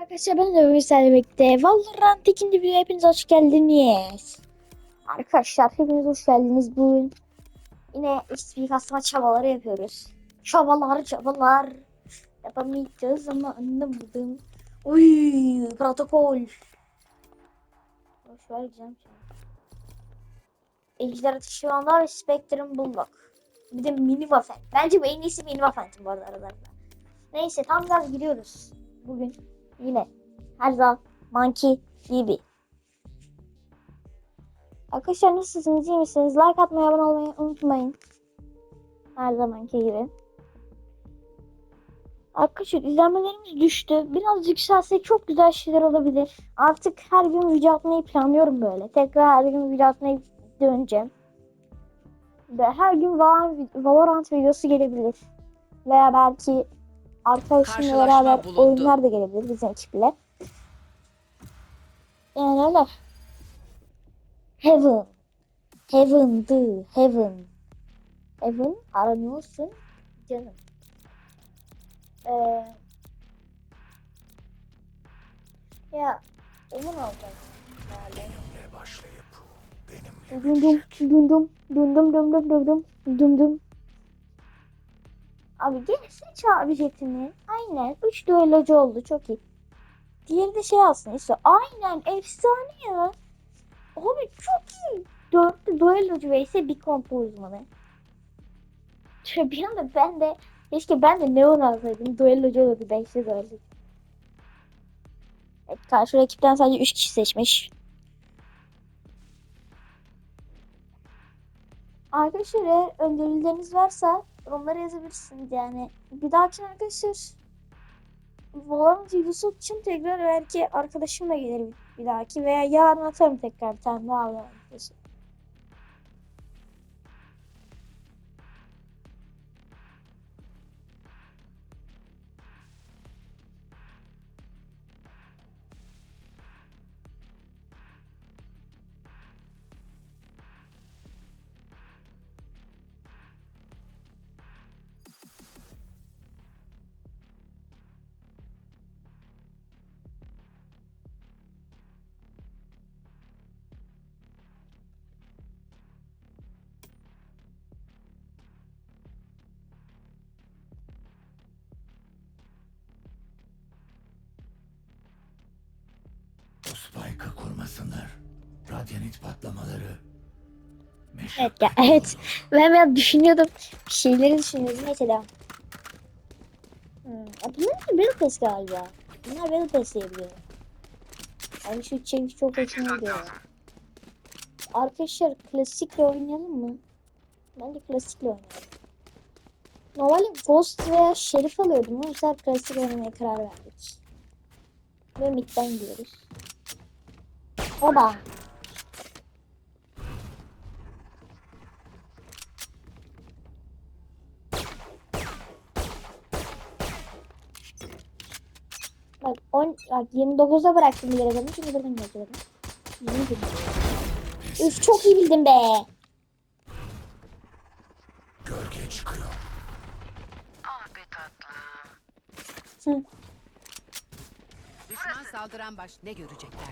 arkadaşlar ben de sizlerle birlikte Valorant ikinci videoya hepiniz hoş geldiniz. Arkadaşlar hepiniz hoş geldiniz. Bugün yine XP kasma çabaları yapıyoruz. Çabalar çabalar yapamayacağız ama anlamadım. Uy protokol. Boş ver gideceğim şimdi. Ejder ateşi ve Spectrum Bulldog. Bir de mini waffen. Bence bu en iyisi mini waffen'tim bu arada aralarında. Neyse tam gaz gidiyoruz. Bugün yine her zaman monkey gibi. Arkadaşlar nasılsınız iyi misiniz? Like atmayı abone olmayı unutmayın. Her zamanki gibi. Arkadaşlar izlenmelerimiz düştü. Biraz yükselse çok güzel şeyler olabilir. Artık her gün video atmayı planlıyorum böyle. Tekrar her gün video atmayı döneceğim. Ve her gün Valorant videosu gelebilir. Veya belki arkadaşımla beraber bulundu. oyunlar da gelebilir bizim ekiple. Yani öyle. Heaven. Heaven'dı. Heaven. Heaven aranıyorsun canım. Ee, ya emin olacak. Yani. Dum dum dum dum dum dum dum dum dum dum dum dum. Abi gelirse çağır jetini. Aynen. 3 düellocu oldu. Çok iyi. Diğeri de şey alsın işte. Aynen. Efsane ya. Abi çok iyi. Dörtlü düellocu ise bir kompo uzmanı. Şöyle bir anda ben de keşke ben de Neon alsaydım. Düellocu olurdu. Beşli düellocu. Evet, karşı rakipten sadece 3 kişi seçmiş. Arkadaşlar eğer önerileriniz varsa onları yazabilirsiniz yani. Bir dahaki arkadaşlar Valorant videosu için tekrar belki arkadaşımla gelirim bir dahaki veya yarın atarım tekrar bir tane daha Valorant spike'ı kurmasınlar. Radyanit patlamaları. Evet ya evet. Ben biraz düşünüyordum. Bir şeyleri düşünüyordum. Neyse devam. Hmm. ya Bunlar da Pass galiba. Bunlar Battle Pass diyebiliyorum. Abi şu çevik çok hoşuma gidiyor. Arkadaşlar klasikle oynayalım mı? Bence klasikle oynayalım. Normalde Ghost veya Şerif alıyordum bu sefer klasik oynamaya karar verdik. Ve midden gidiyoruz. Oba. Bak 10 bak 29'a bıraktım bir adamı çünkü buradan yazıyorum. 20 gün. Üf çok iyi bildim be. gölge çıkıyor. Hı. Düşman saldıran baş ne görecekler?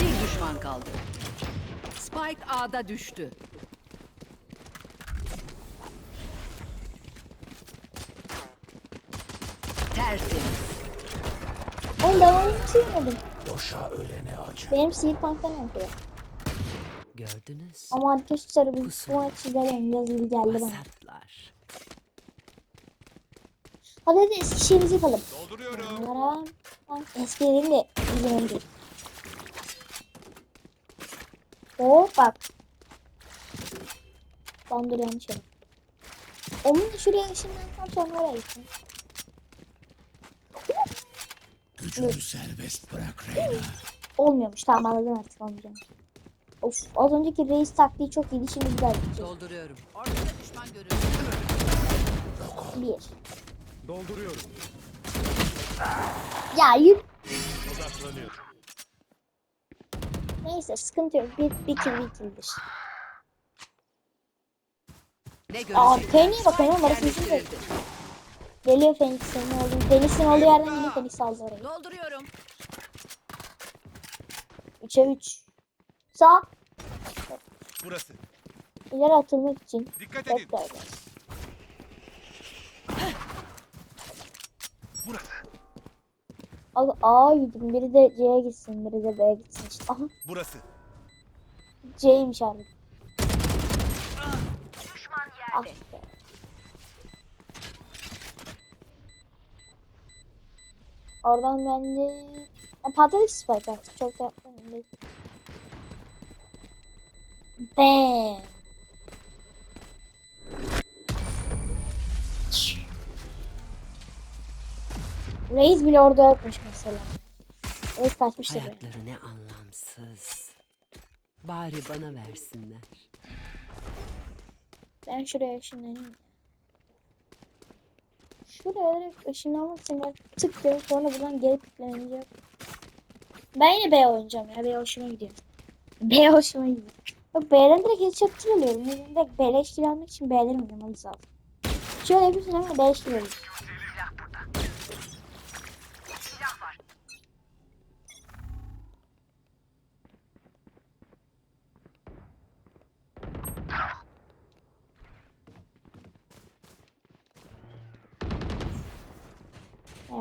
Bir düşman kaldı. Spike A'da düştü. Tertemiz. Oğlum ben onu hiç. Boşa ölene acı. Benim sihir panktan yapıyor. Gördünüz. Ama arkadaşlar bu Pusu. bu maçı izleyen yazılı geldi bana. Vasatlar. Hadi hadi Eskişehir'imizi yapalım. Dolduruyorum. Eskilerini de izleyelim. Hop bak. Dondur yanlış yere. Onun da şuraya ışınlansam sonra oraya gitsin. Gücünü serbest bırak Reyna. Olmuyormuş tamam anladım artık olmayacağım. Of az önceki reis taktiği çok iyiydi şimdi güzel gidecek. Dolduruyorum. Ortada düşman görüldü. Bir. Dolduruyorum. Ya yürü. Odaklanıyorum. Neyse sıkıntı yok. Bir, bir kill bir killdir. Ne Arkaya niye bakıyorsun? Orası bizim de. Geliyor Phoenix'in olduğu. Phoenix'in olduğu yerden yine Phoenix aldı orayı. Dolduruyorum. 3'e 3. Sağ. Burası. İleri atılmak için. Dikkat edin. Burası. Al A'ya gidin. Biri de C'ye gitsin. Biri de B'ye gitsin. işte. Aha. Burası. C'ymiş abi. Ah be. Oradan ben de... Ya, patladık spike artık. Çok da yapmayın. Bam. Reis bile orada yokmuş mesela. Reis kaçmıştır. Hayatları ne anlamsız. Bari bana versinler. Ben şuraya ışınlanayım. Şuraya ışınlanmak için ben tık diyorum sonra buradan geri tıklanacak. Ben yine B oynayacağım ya. B hoşuma gidiyor. B hoşuma gidiyor. Bak B'den direkt headshot kill alıyorum. Direkt B'leş kill almak için B'den oynamamız lazım. Şöyle yapıyorsun ama B'leş kill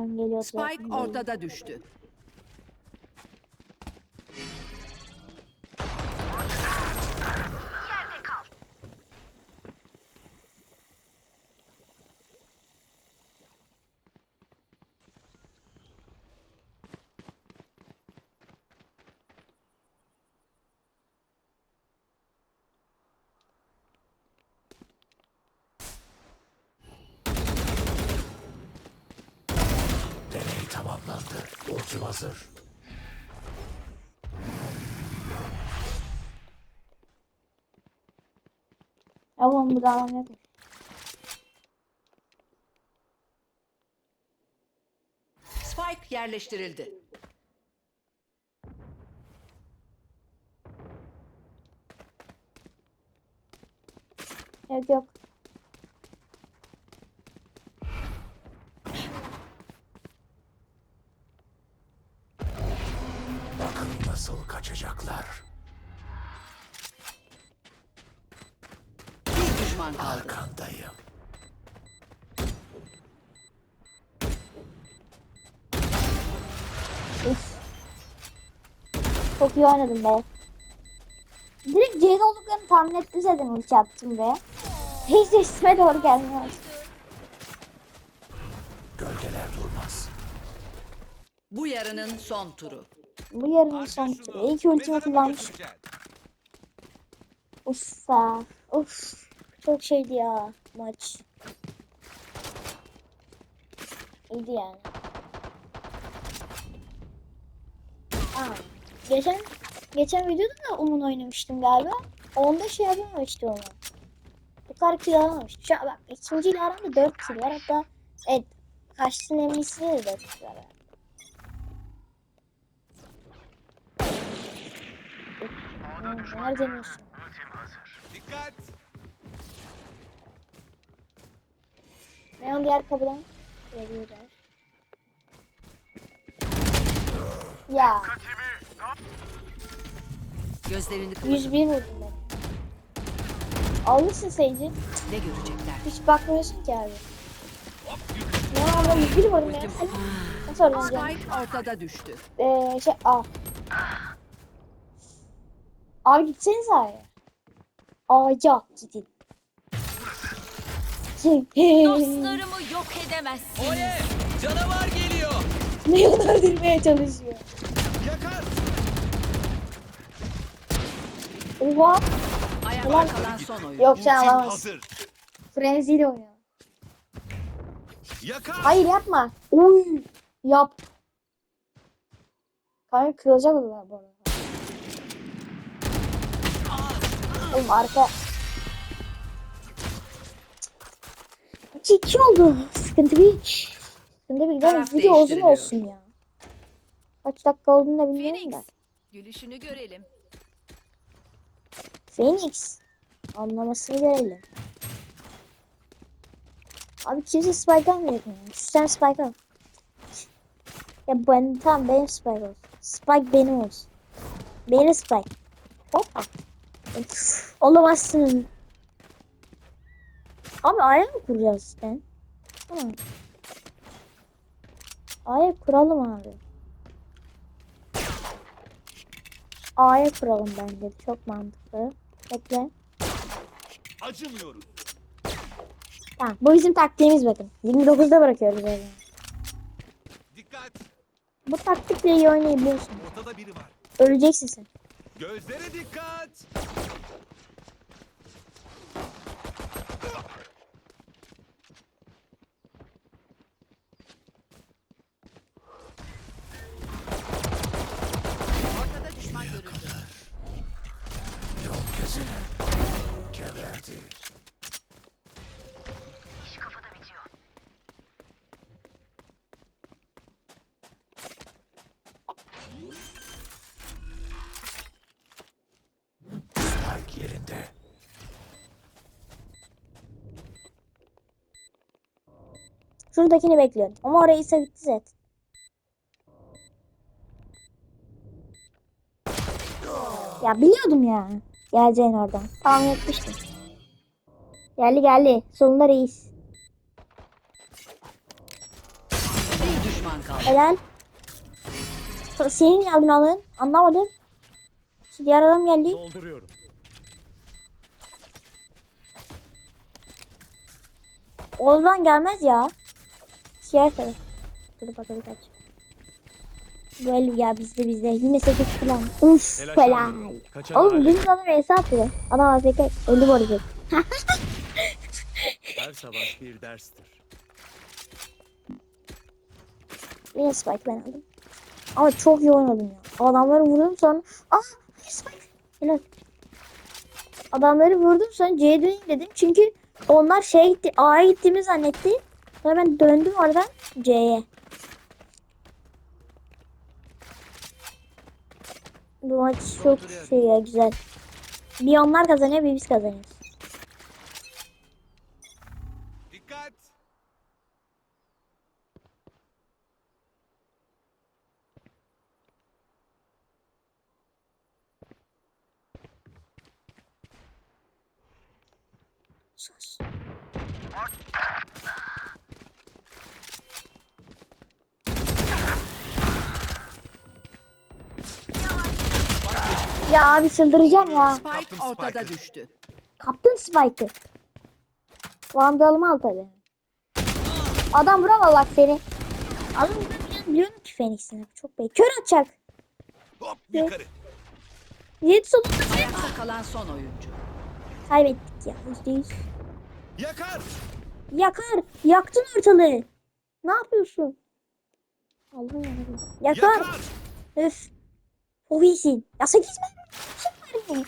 Hemen geliyor. Spike ortada düştü. Tamamlandı. Ultim hazır. Oğlum bu da yok. Spike yerleştirildi. Yok yok. Nasıl kaçacaklar. Bir düşman kaldı. Arkandayım. Uf. Çok iyi oynadım be. Direkt C'de olduklarını tahmin ettim zaten ulti attım be. Hiç üstüme doğru gelmiyor. Gölgeler durmaz. Bu yarının son turu. Bu yarının Harca son şunu. turu. İyi ki ultimi kullanmış. götüreceğim. Uf. Çok şeydi ya maç. İyiydi yani. Aa, geçen geçen videoda da Umun oynamıştım galiba. Onda şey yapamamıştı onu. Bu kadar kill alamamıştı. Şu an bak ikinciyle aramda 4 kill var. Hatta evet karşısının emniyesinde de 4 kill var. Hmm, Nerede deniyorsun? Dikkat. Neon diğer kapıdan geliyorlar. Ya Gözlerini kırpın. 101 vurdum ben. Almışsın Sage'i. Ne görecekler? Hiç bakmıyorsun ki abi. Ne ama 101 vurdum ya. Nasıl öğreneceksin? Spike ortada düştü. Ee, şey A. Abi gitseniz A'ya. A'ya gidin. Dostlarımı yok edemezsin. Oye! Canavar geliyor. Neon öldürmeye çalışıyor. Yakar. Oha. Ayakta Ulan- kalan son oyun. Yok sen Ultim alamazsın. hazır. Frenzy ile oynuyor. Yakar. Hayır yapma. Uy. Yap. Kanka kırılacak mı bu arada? Oğlum arka... 2-2 oldu. Sıkıntı bir iş. Sıkıntı bir Taraf gidelim. Video uzun değiştiriliyor. olsun ya. Kaç dakika olduğunu da bilmiyorum da. Phoenix. Gülüşünü görelim. Phoenix. Anlamasını görelim. Abi kimse spike almıyor. Sen spike al. Ya ben tamam benim spike olsun. Spike benim olsun. Benim spike. Hoppa. Olamazsın. Abi aya mı kuracağız işte? Tamam. Aya kuralım abi. A'ya kuralım bence. Çok mantıklı. Bekle. Acımıyoruz. Tamam. Bu bizim taktiğimiz bakın. 29'da bırakıyoruz böyle. Dikkat. Bu taktikle iyi oynayabiliyorsun. Ortada biri var. Öleceksin sen. Gözlere dikkat. Ortada düşman görüldü. Yol kesene. Geberdi. Yerinde. Şuradakini bekliyorum. Ama orayı ise bitti zaten. Ya biliyordum ya. Geleceğin oradan. Tahmin etmiştim. Geldi geldi. Sonunda reis. Bir düşman kaldı. Helal. Senin geldin alın. Anlamadım. Şu diğer adam geldi. Dolduruyorum. Oradan gelmez ya. Diğer taraf. Dur bakalım kaç. Böyle ya bizde bizde. Yine 8 falan. Uf helal. Oğlum dün adam ESA atıyor. Adam AFK öldü bu arada. Her savaş bir derstir. Yine spike ben aldım. Ama çok iyi oynadım ya. Adamları vurdum sonra. Ah spike. Helal. Adamları vurdum sonra C'ye döneyim dedim. Çünkü onlar şey gitti. A'ya gittiğimi zannetti. Sonra ben döndüm oradan C'ye. Bu maç çok şey ya güzel. Bir onlar kazanıyor bir biz kazanıyoruz. Dikkat. Sus. Ya abi çıldıracağım ya. Spike ortada düştü. Kaptın Spike'ı. Vandalımı al tabi. Adam vuramaz bak seni. Adam vuramıyor biliyorum ki Phoenix'in. Çok belli. Kör atacak. Hop yukarı. Yedi sonunda Ayakta kalan son oyuncu. kaybettik ya. Yüzde yüz. Yakar. Yakar. Yaktın ortalığı. Ne yapıyorsun? Allah'ım yarabbim. Yakar. Yakar. Öf. Çok iyisin. Ya 8 mermi. Çok mermi.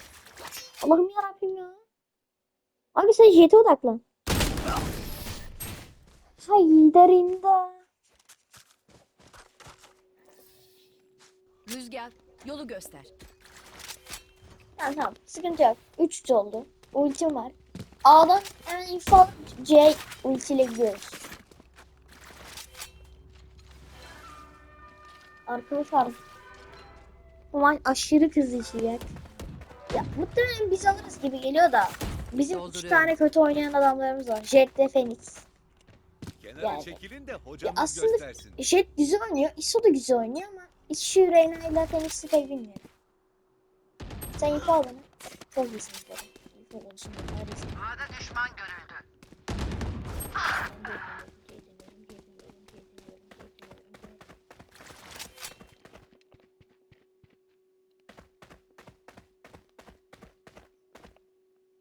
Allah'ım yarabbim ya. Abi sen jete odaklan. Haydarında. Rüzgar yolu göster. Tamam tamam. Sıkıntı yok. 3 oldu. Ultim var. A'dan hemen info C ultiyle gidiyoruz. Arkadaşlar bu maç aşırı hızlı işleyecek. Ya muhtemelen biz alırız gibi geliyor da bizim iki Dolduruyorum. tane kötü oynayan adamlarımız var. Jet ve Phoenix. Kenara Yani. çekilin de hocamız aslında- göstersin. Jet güzel oynuyor. ISO da güzel oynuyor ama şu Reyna ile Phoenix'i pek bilmiyorum. Sen info al bana. Çok iyisin. Info konusunda neredesin? A'da düşman görüldü.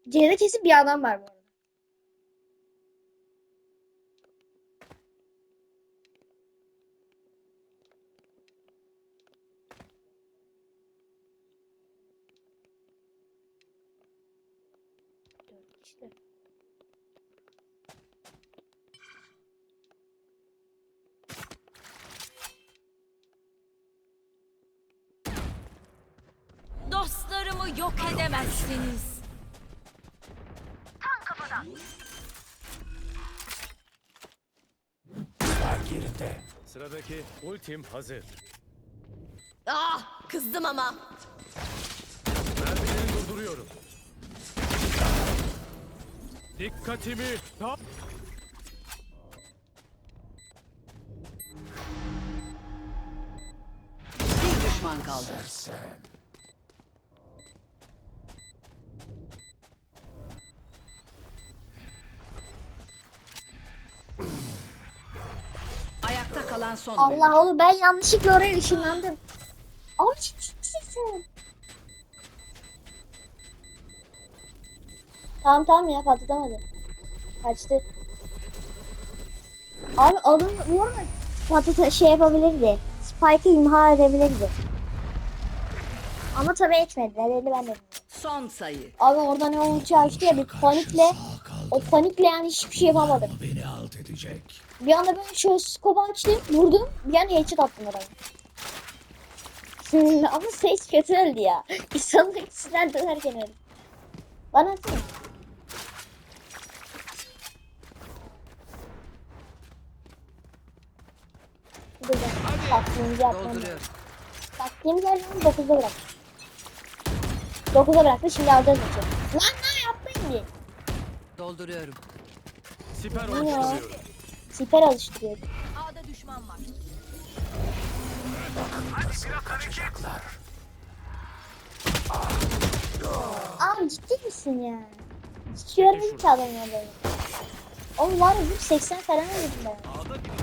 C'de kesin bir adam var bu kişi. Dostlarımı yok edemezsiniz. yerinde. Sıradaki ultim hazır. Ah kızdım ama. Mermileri durduruyorum. Dikkatimi ta- Bir düşman kaldı. Ayakta kalan son Allah oğlum ben yanlışlıkla oraya ışınlandım. Abi çıksın. Tamam tamam ya patlatamadı. Kaçtı. Abi adam vurma. Patlat şey yapabilirdi. Spike'ı imha edebilirdi. Ama tabii etmediler. Öyle ben de. Son sayı. Abi orada ne ulti açtı ya bir panikle. O panikle yani hiçbir şey yapamadım. Ama beni alt edecek. Bir anda böyle şöyle scope açtım, vurdum. Bir anda headshot attım adamı. Ama ses kötü öldü ya. İnsanın ikisinden dönerken öldü. Bana atsana. Dur ben taktiğimizi yapmam lazım. Dolduruyorum. Taktiğimizi her zaman 9'da bırak. 9'da bıraktı şimdi alacağız maçı. Lan ne yapmayın diye. Dolduruyorum. siper oluşturuyorum. Siper alıştırıyor. A'da düşman var. Nasıl kaçacaklar? Abi ciddi misin ya? Hiç görmedim ki adamı ya böyle. Oğlum var ya bir 80 falan öldüm ben. A'da biri.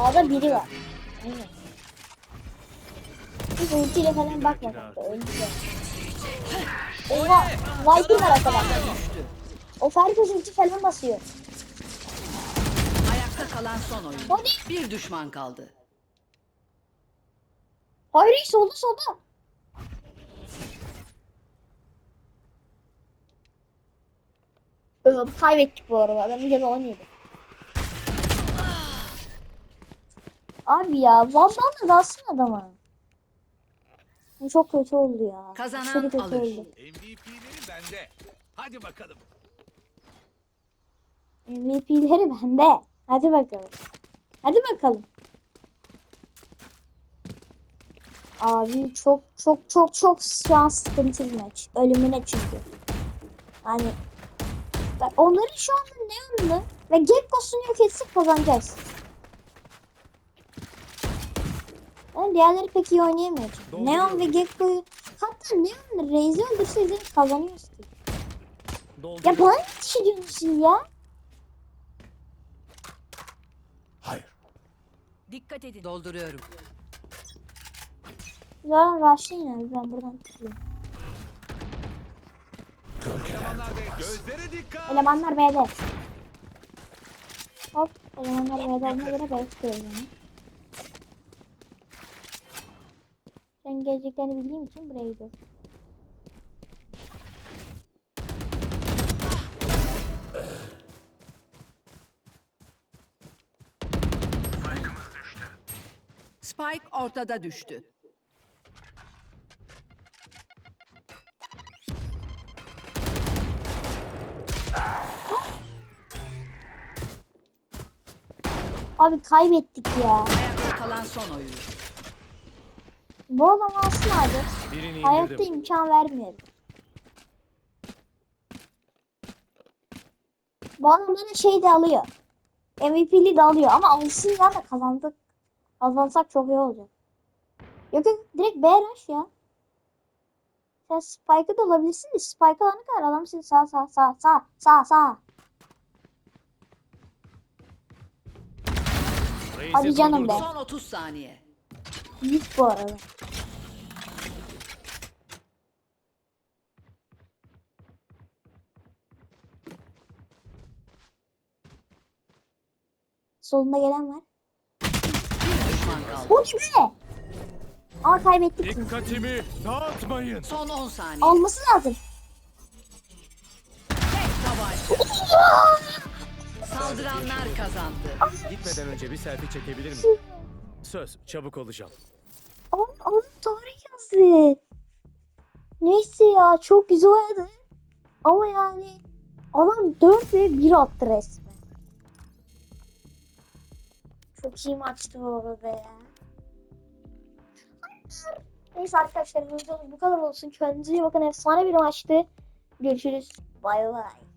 A'da biri var. Aynen. Hiç ultiyle falan bakma kanka öldü. Oha Viper var arkadan. O Fergus ulti falan basıyor. Ayakta kalan son. Hadi. Bir düşman kaldı. Hayır solda solda. Kaybettik bu arada. Adam bir de 17. Abi ya Vandal'la dalsın adama. Bu çok kötü oldu ya. Kazanan Aşırı kötü alır. oldu. MVP'leri bende. Hadi bakalım. MVP'leri bende. Hadi bakalım. Hadi bakalım. Abi çok çok çok çok şu an sıkıntılı maç. Ölümüne çünkü. Yani bak onların şu anda Neon'lu ve Gekko'sunu yok etsek kazanacağız. Yani diğerleri pek iyi oynayamıyor çünkü. Neon ve Gekko'yu hatta Neon'la Raze'i öldürseydiniz kazanıyoruz ki. Ya bana ne kişi diyorsun ya? Hayır. Dikkat edin. Dolduruyorum. Zaten rushlayın abi ben buradan ve gözlere dikkat. Elemanlar B'de. Hop elemanlar B'de olduğuna göre B çıkıyorum yani. Ben geleceklerini bildiğim için buraya gidiyorum. Spike ortada düştü. Abi kaybettik ya. Ayakta kalan son oyuncu. Bu adam. Birini Hayatta indirdim. imkan vermiyorum. Bu adam bana şey de alıyor. MVP'li de alıyor ama alsın ya da kazandık. Kazansak çok iyi olacak. Yok yok direkt B rush ya. Sen Spike'ı da alabilirsin de Spike alana kadar adam seni sağ sağ sağ sağ sağ sağ. Hadi canım be. Son 30 saniye. Büyük bu arada. Solunda gelen var. Bir düşman kaldı. Bu ne be? Ama kaybettik. mi? Dikkatimi dağıtmayın. Son 10 saniye. Alması lazım. Saldıranlar kazandı. Gitmeden önce bir selfie çekebilir miyim? Söz çabuk olacağım. Ama onun tarih yazdı. Neyse ya çok güzel oynadı. Ama yani adam 4 ve 1 attı resmen. Çok iyi maçtı bu arada ya. Neyse arkadaşlar bu kadar olsun. Kendinize iyi bakın. Efsane bir maçtı. Görüşürüz. Bay bay.